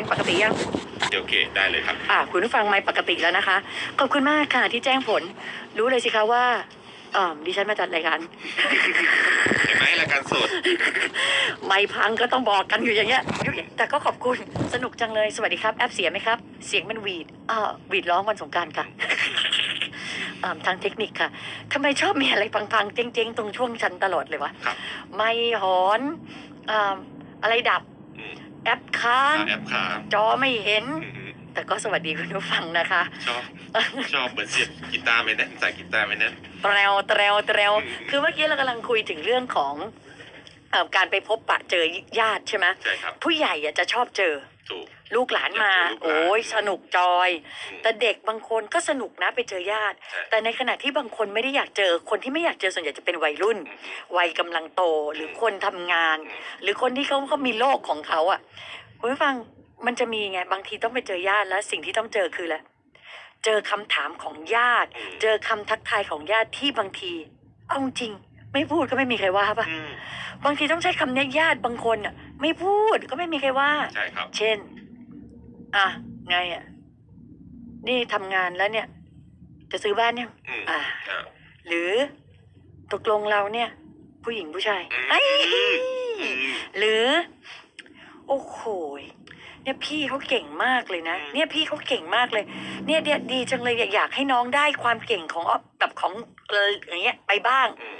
เป็นปกติยังเดี๋ยวโอเคได้เลยครับ อ่าคุณผู้ฟังไม่ปกติแล้วนะคะ ขอบคุณมากค่ะที่แจ้งผล รู้เลยสิคะว่าเอ่อดิฉันมาจัดรายการเห็นไหมรายการสดไม่พังก็ต้องบอกกันอยู่อย่างเงี้ยอยู่อย่างแต่ก็ขอบคุณสนุกจังเลยสวัสดีครับ แอปเสียไหมครับ เสียงมันหวีดอ่าหวีดร้องวันสงกรารค่ะอ่าทางเทคนิคค่ะทำไมชอบมีอะไรพังๆเจ๊งๆ ตรงช่วงชันตลอดเลยวะครับไม่หอนอ่าอะไรดับอืม แอปค้างแอปขาจอไม่เห็นอืมแต่ก็สวัสดีคุณผู้ฟังนะคะ ชอบชอบเหมือนเสียบกีตาร์ไหมเนี่ยใส่กีตาร์ไหมเนี่ยแตรวแตรวแตรวอืมคือเมื่อกี้เรากำลังคุยถึงเรื่องของเอ่อ การไปพบปะเจอญาติใช่ไหมใช่ครับผู้ใหญ่อะจะชอบเจอถูก ลูกหลานมาอยากเจอลูกหลานโอ้ยสนุกจอยอืมแต่เด็กบางคนก็สนุกนะไปเจอญาติใช่แต่ในขณะที่บางคนไม่ได้อยากเจอ คนที่ไม่อยากเจอส่วนใหญ่จะเป็นวัยรุ่นอืมวัยกำลังโตหรือคนทำงานอืมหรือคนที่เขาเขามีโลกของเขาอะคุณผู้ฟังมันจะมีไงบางทีต้องไปเจอญาติแล้วสิ่งที่ต้องเจอคืออะไรเจอคำถามของญาติอืมเจอคำทักทายของญาติที่บางที เอาจริง ไม่พูดก็ไม่มีใครว่าปะอืมบางทีต้องใช้คำเนี้ยญาติบางคนอะ ไม่พูดก็ไม่มีใครว่า ใช่ครับ เช่น อะ ไงอะ นี่ทำงานแล้วเนี่ย จะซื้อบ้านยัง อืมอ่า อ่า หรือตกลงเราเนี่ย ผู้หญิงผู้ชายอืม ไอ้ยอืม หรือ โอ้โหยเนี่ยพี่เขาเก่งมากเลยนะ อืม เนี่ยพี่เขาเก่งมากเลย เนี่ยเนี่ยดีจังเลยอยากอยากให้น้องได้ความเก่งของแบบของเอออย่างเงี้ยไปบ้าง อืมไ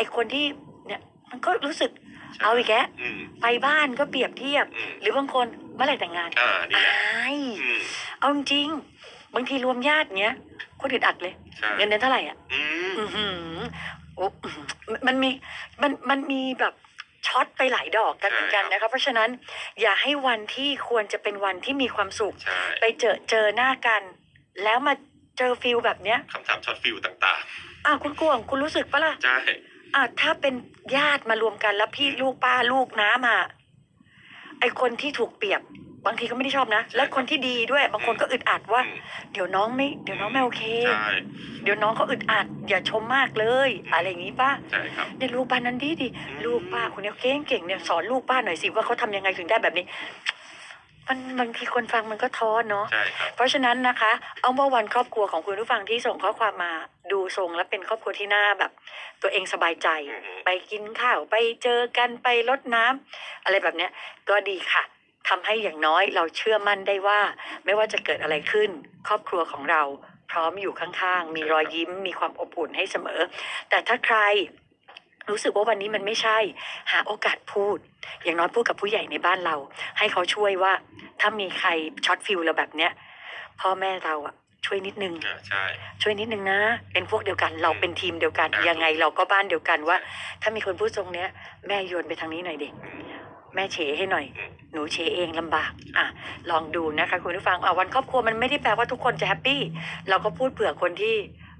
อคนที่เนี่ยมันก็รู้สึกใช่เอาอีกแกะอืม ไปบ้านก็เปรียบเทียบ อืม หรือบางคนเมื่อไหร่แต่งงานอ่านี่อาแหละยอืมเอาจริงๆบางทีรวมญาติเนี้ยคนอึดอัดเลย ใช่เงินเดือนเท่าไหร่อะ อืม อือหือโอ้อื้อหือมันมีมันมันมีแบบช็อตไปหลายดอกกันเหมือนกันนะคะเพราะฉะนั้นอย่าให้วันที่ควรจะเป็นวันที่มีความสุข ใช่ไปเจอเจอหน้ากัน แล้วมาเจอฟิลแบบเนี้ยคำถามช็อตฟิลต่างอ้าวคุณกวงคุณรู้สึกปะล่ะ ๆ ใช่ อะถ้าเป็นญาติมารวมกันแล้วพี่ลูกป้าลูกน้ามาไอคนที่ถูกเปรียบบางทีก็ไม่ได้ชอบนะ แล้วคนที่ดีด้วย บางคนก็อึดอัดว่าอืมเดี๋ยวน้องไม่ เดี๋ยวน้องไม่โอเค ใช่เดี๋ยวน้องเขาอึดอัด อย่าชมมากเลย อะไรอย่างนี้ป้าใช่ครับ เนี่ยลูกป้านั้นดีดีอืมลูกป้าคนเนี้ยเก่งเก่งเนี่ยสอนลูกป้าหน่อยสิว่าเขาทำยังไงถึงได้แบบนี้ มันบางทีคนฟังมันก็ท้อเนาะใช่ครับเพราะฉะนั้นนะคะเอาเมื่อวันครอบครัวของคุณผู้ฟังที่ส่งข้อความมาดูทรงและเป็นครอบครัวที่น่าแบบ ตัวเองสบายใจอือฮึไปกินข้าวไปเจอกันไปรดน้ำอะไรแบบเนี้ยก็ดีค่ะทำให้อย่างน้อยเราเชื่อมั่นได้ว่า ไม่ว่าจะเกิดอะไรขึ้น ครอบครัวของเราพร้อมอยู่ข้างๆ มีรอยยิ้ม มีความอบอุ่นให้เสมอ แต่ถ้าใคร รู้สึกว่าวันนี้มันไม่ใช่ หาโอกาสพูด อย่างน้อยพูดกับผู้ใหญ่ในบ้านเรา ให้เขาช่วยว่า ถ้ามีใครช็อตฟิลเราแบบเนี้ยพ่อแม่เราอะช่วยนิดนึงอ่าใช่ ช่วยนิดนึงนะ เป็นพวกเดียวกันเราเป็นทีมเดียวกันอ่ายัยังไงเราก็บ้านเดียวกันว่า ถ้ามีคนพูดทรงเนี้ย แม่โยนไปทางนี้หน่อยดิอืม แม่เฉให้หน่อย อืม หนูเฉเองลำบาก อะ ลองดูนะคะคุณผู้ฟังอะวันครอบครัวมันไม่ได้แปลว่าทุกคนจะแฮปปี้ เราก็พูดเผื่อคนที่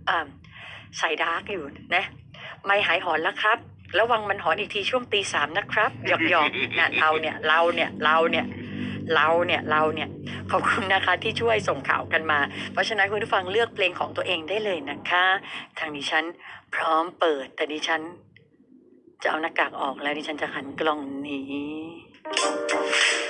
อ่าใส่ดาร์กอยู่นะ ไม่หายหอนแล้วครับ ระวังมันหอนอีกทีช่วงตีสามนะครับหยอกหยอกนะเราเนี่ยเราเนี่ยเราเนี่ยเราเนี่ยเราเนี่ยขอบคุณนะคะที่ช่วยส่งข่าวกันมา เพราะฉะนั้นคุณผู้ฟังเลือกเพลงของตัวเองได้เลยนะคะ ทางดิฉันพร้อมเปิด แต่ดิฉันจะเอาหน้ากากออกแล้วดิฉันจะหันกล้องหนี้